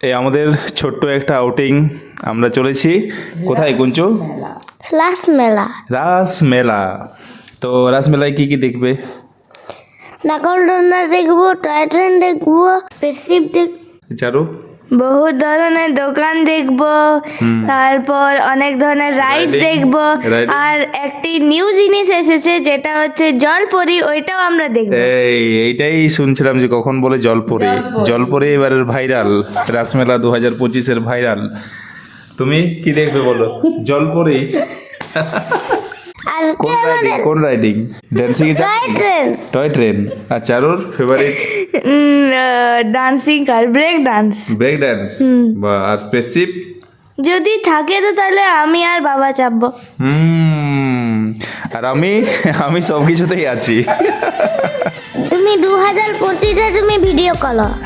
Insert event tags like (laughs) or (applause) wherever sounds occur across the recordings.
এই আমাদের ছোট্ট একটা আউটিং আমরা চলেছি। কোথায় কুঞ্চু? রাসমেলা। মেলা রাস মেলা তো রাস মেলায় কি কি দেখবে? নাগরদোলনা দেখব টয় ট্রেন দেখব স্পেসশিপ দেখ চারু বহু ধরনের দোকান দেখব। তারপর অনেক ধরনের রাইডস দেখব। আর একটি নিউ জিনিস এসেছে যেটা হচ্ছে জলপরি ওইটাও আমরা দেখব। এই এইটাই শুনছিলাম যে কখন বলে জলপরে? জলপরে। এবারের ভাইরাল। রাসমেলা দু হাজার পঁচিশের ভাইরাল। তুমি কি দেখবে বলো? জলপরে। কোন রাইডিং কোন riding dancing a toy train. Toy train. আর চারুর favourite dancing car break dance break dance বা আর স্পেসিপ যদি থাকে তো তাহলে আমি আর বাবা চাপবো। হুম। আর আমি আমি সব কিছুতেই আছি। তুমি দু হাজার পঁচিশে তুমি ভিডিও করো (laughs)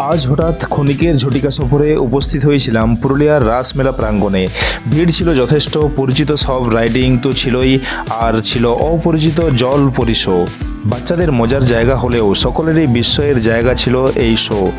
আজ হঠাৎ ক্ষণিকের ঝটিকা সফরে উপস্থিত হয়েছিলাম পুরুলিয়ার রাসমেলা প্রাঙ্গণে। ভিড় ছিল যথেষ্ট, পরিচিত সব রাইডিং তো ছিলই, আর ছিল অপরিচিত জল পরিশো বাচ্চাদের মজার জায়গা হলেও সকলেরই বিস্ময়ের জায়গা ছিল এই শো।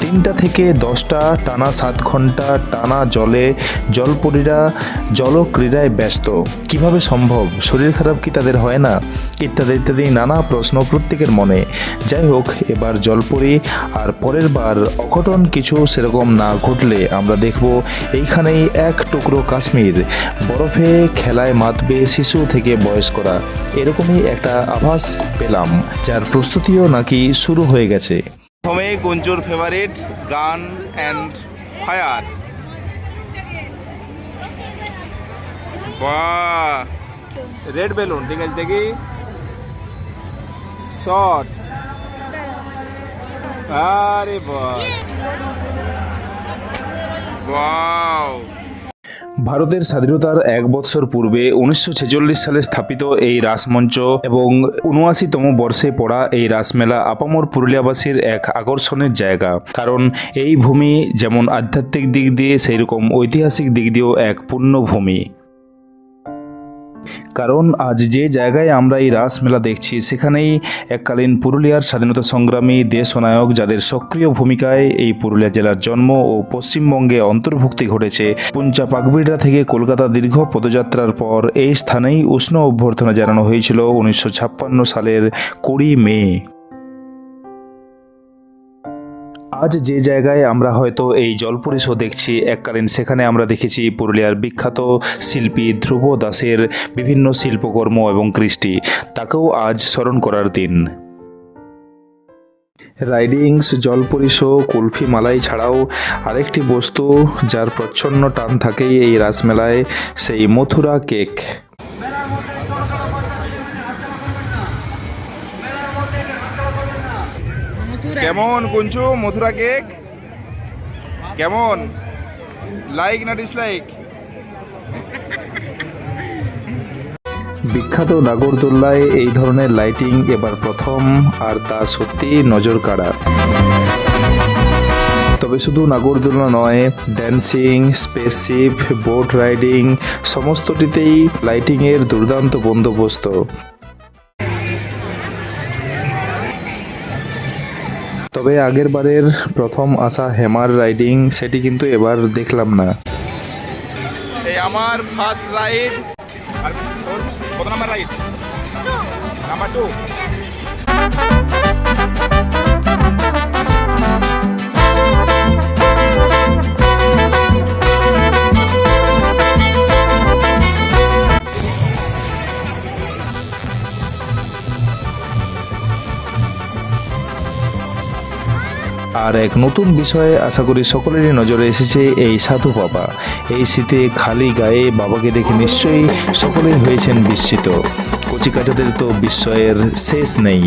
তিনটা থেকে দশটা টানা সাত ঘণ্টা টানা জলে জলপরীরা জলক্রীড়ায় ব্যস্ত। কীভাবে সম্ভব? শরীর খারাপ কি তাদের হয় না? ইত্যাদি ইত্যাদি নানা প্রশ্ন প্রত্যেকের মনে। যাই হোক, এবার জলপরি আর পরের বার অঘটন কিছু সেরকম না ঘটলে আমরা দেখব এইখানেই এক টুকরো কাশ্মীর। বরফে খেলায় মাতবে শিশু থেকে বয়স্করা। এরকমই একটা আভাস পেলাম, যার প্রস্তুতিও নাকি শুরু হয়ে গেছে। প্রথমে কুঞ্চুর ফেভারিট গান অ্যান্ড ফায়ার বাহ! রেড বেলুন ঠিক আছে, দেখি। শট আরে বাহ! ওয়াও ভারতের স্বাধীনতার এক বৎসর পূর্বে উনিশশো ছেচল্লিশ সালে স্থাপিত এই রাসমঞ্চ এবং উনআশিতম বর্ষে পড়া এই রাসমেলা আপামর পুরুলিয়াবাসীর এক আকর্ষণের জায়গা। কারণ এই ভূমি যেমন আধ্যাত্মিক দিক দিয়ে সেই রকম ঐতিহাসিক দিক দিয়েও এক পূর্ণভূমি। কারণ আজ যে জায়গায় আমরা এই রাসমেলা দেখছি, সেখানেই এককালীন পুরুলিয়ার স্বাধীনতা সংগ্রামী দেশনায়ক যাদের সক্রিয় ভূমিকায় এই পুরুলিয়া জেলার জন্ম ও পশ্চিমবঙ্গে অন্তর্ভুক্তি ঘটেছে, পুঞ্চা পাকবিড়া থেকে কলকাতা দীর্ঘ পদযাত্রার পর এই স্থানেই উষ্ণ অভ্যর্থনা জানানো হয়েছিল উনিশশো ছাপ্পান্ন সালের কুড়ি মে। আজ যে জায়গায় আমরা হয়তো এই জলপুরি শো দেখছি, এককালীন সেখানে আমরা দেখেছি পুরুলিয়ার বিখ্যাত শিল্পী ধ্রুব দাসের বিভিন্ন শিল্পকর্ম এবং কৃষ্টি। তাকেও আজ স্মরণ করার দিন। রাইডিংস জলপরি শো কুলফি মালাই ছাড়াও আরেকটি বস্তু যার প্রচ্ছন্ন টান থাকেই এই রাসমেলায়, সেই মথুরা কেক। কেমন কুঞ্চু মথুরা কেক? কেমন? লাইক না ডিসলাইক বিখ্যাত নাগরদোল্লায় এই ধরনের লাইটিং এবার প্রথম আর তা সত্যি নজর কাড়া। তবে শুধু নাগরদোলনা নয় ড্যান্সিং স্পেসশিপ বোট রাইডিং সমস্তটিতেই লাইটিংয়ের দুর্দান্ত বন্দোবস্ত। তবে আগের বারের প্রথম আসা হেমার রাইডিং সেটি কিন্তু এবার দেখলাম না। এই আমার ফার্স্ট রাইড কত নাম্বার রাইড নাম্বার টু আর এক নতুন বিষয়ে আশা করি সকলেরই নজরে এসেছে এই সাধু বাবা। এই শীতে খালি গায়ে বাবাকে দেখে নিশ্চয়ই সকলেই হয়েছেন বিস্মিত। কচিকাচাদের তো বিস্ময়ের শেষ নেই।